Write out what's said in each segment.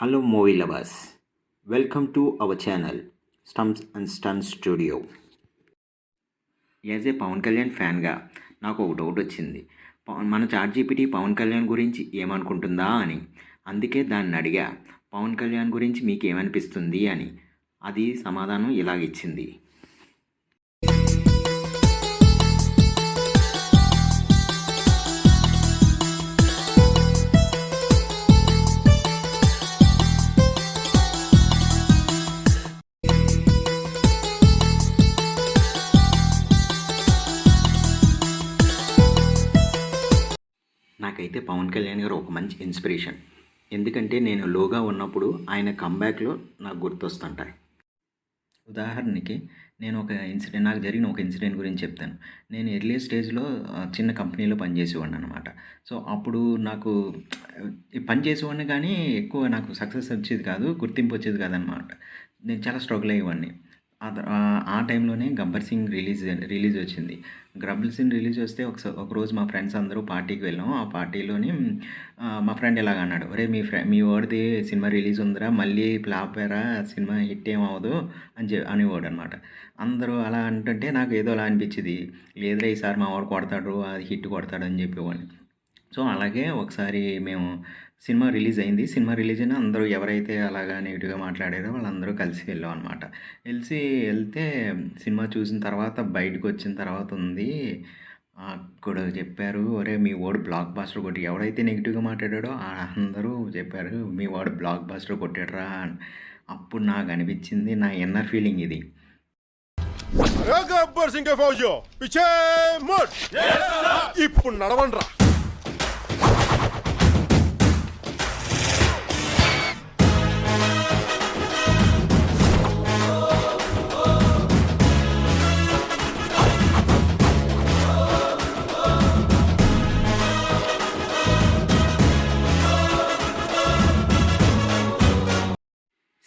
Hello movie lovers welcome to our channel స్టమ్స్ and stun studio as a Pawan Kalyan ఫ్యాన్గా నాకు ఒక doubt వచ్చింది. పవన్ మన chat GPT Pawan Kalyan గురించి ఏమనుకుంటుందా అని. అందుకే దాన్ని అడిగా పవన్ కళ్యాణ్ గురించి మీకు ఏమనిపిస్తుంది అని. అది సమాధానం ఇలాగిచ్చింది నాకైతే పవన్ కళ్యాణ్ గారు ఒక మంచి ఇన్స్పిరేషన్. ఎందుకంటే నేను లోగా ఉన్నప్పుడు ఆయన కంబ్యాక్లో నాకు గుర్తొస్తుంటాయి ఉదాహరణకి నేను ఒక ఇన్సిడెంట్ నాకు జరిగిన ఒక ఇన్సిడెంట్ గురించి చెప్తాను. నేను ఎర్లీ స్టేజ్లో చిన్న కంపెనీలో పనిచేసేవాడిని అనమాట సో అప్పుడు నాకు పనిచేసేవాడిని పని చేసేవాడిని కానీ ఎక్కువ నాకు సక్సెస్ వచ్చేది కాదు గుర్తింపు వచ్చేది కాదనమాట నేను చాలా స్ట్రగుల్ అయ్యేవాడిని. ఆ టైంలోనే గబ్బర్ సింగ్ రిలీజ్ రిలీజ్ వచ్చింది. గబ్బర్ సింగ్ రిలీజ్ వస్తే ఒకసారి ఒకరోజు మా ఫ్రెండ్స్ అందరూ పార్టీకి వెళ్ళాం. ఆ పార్టీలోని మా ఫ్రెండ్ ఇలాగ అన్నాడు ఒరే మీ ఫ్రె మీ వాడిది సినిమా రిలీజ్ ఉందిరా మళ్ళీ ఫ్లాప్ ఎరా సినిమా హిట్ ఏం అవ్వదు అని చె అనేవాడు అనమాట అందరూ అలా అంటుంటే నాకు ఏదో అలా అనిపించింది. లేదురా ఈసారి మా వాడు కొడతాడు అది హిట్ కొడతాడు అని చెప్పేవాడిని. సో అలాగే ఒకసారి మేము సినిమా రిలీజ్ అయింది. సినిమా రిలీజ్ అయిన అందరూ ఎవరైతే అలాగా నెగిటివ్గా మాట్లాడారో వాళ్ళందరూ కలిసి వెళ్ళాం అనమాట కలిసి వెళ్తే సినిమా చూసిన తర్వాత బయటకు వచ్చిన తర్వాత ఉంది. అక్కడ చెప్పారు ఒరే మీ వాడు బ్లాక్ బాస్టర్ కొట్టి ఎవడైతే నెగిటివ్గా మాట్లాడాడో ఆ అందరూ చెప్పారు మీ వాడు బ్లాక్ బాస్టర్ కొట్టాడురా అని. అప్పుడు నాకు అనిపించింది నా ఇన్నర్ ఫీలింగ్ ఇది. అరే గబ్బర్ సింగ్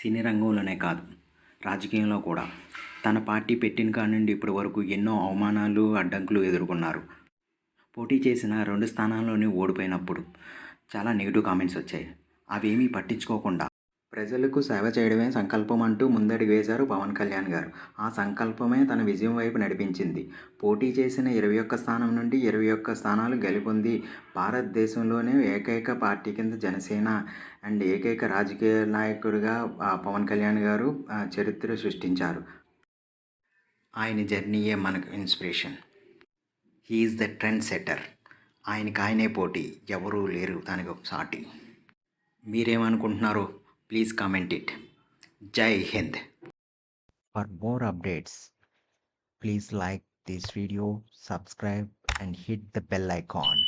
సినీ రంగంలోనే కాదు రాజకీయంలో కూడా. తన పార్టీ పెట్టిన కాడి నుండి ఇప్పటి వరకు ఎన్నో అవమానాలు అడ్డంకులు ఎదుర్కొన్నారు. పోటీ చేసిన రెండు స్థానాల్లోనే ఓడిపోయినప్పుడు చాలా నెగిటివ్ కామెంట్స్ వచ్చాయి. అవేమీ పట్టించుకోకుండా ప్రజలకు సేవ చేయడమే సంకల్పం అంటూ ముందడుగు వేశారు పవన్ కళ్యాణ్ గారు. ఆ సంకల్పమే తన విజయం వైపు నడిపించింది. పోటీ చేసిన ఇరవై ఒక్క స్థానం నుండి ఇరవై ఒక్క స్థానాలు గెలుపొంది భారతదేశంలోనే ఏకైక పార్టీ కింద జనసేన అండ్ ఏకైక రాజకీయ నాయకుడిగా పవన్ కళ్యాణ్ గారు చరిత్ర సృష్టించారు. ఆయన జర్నీయే మనకు inspiration. He is the trend setter ఆయనకి ఆయనే పోటీ. ఎవరూ లేరు దానికి ఒక సాటి. మీరేమనుకుంటున్నారో? Please comment it. Jai Hind. For more updates, please like this video, subscribe and hit the bell icon.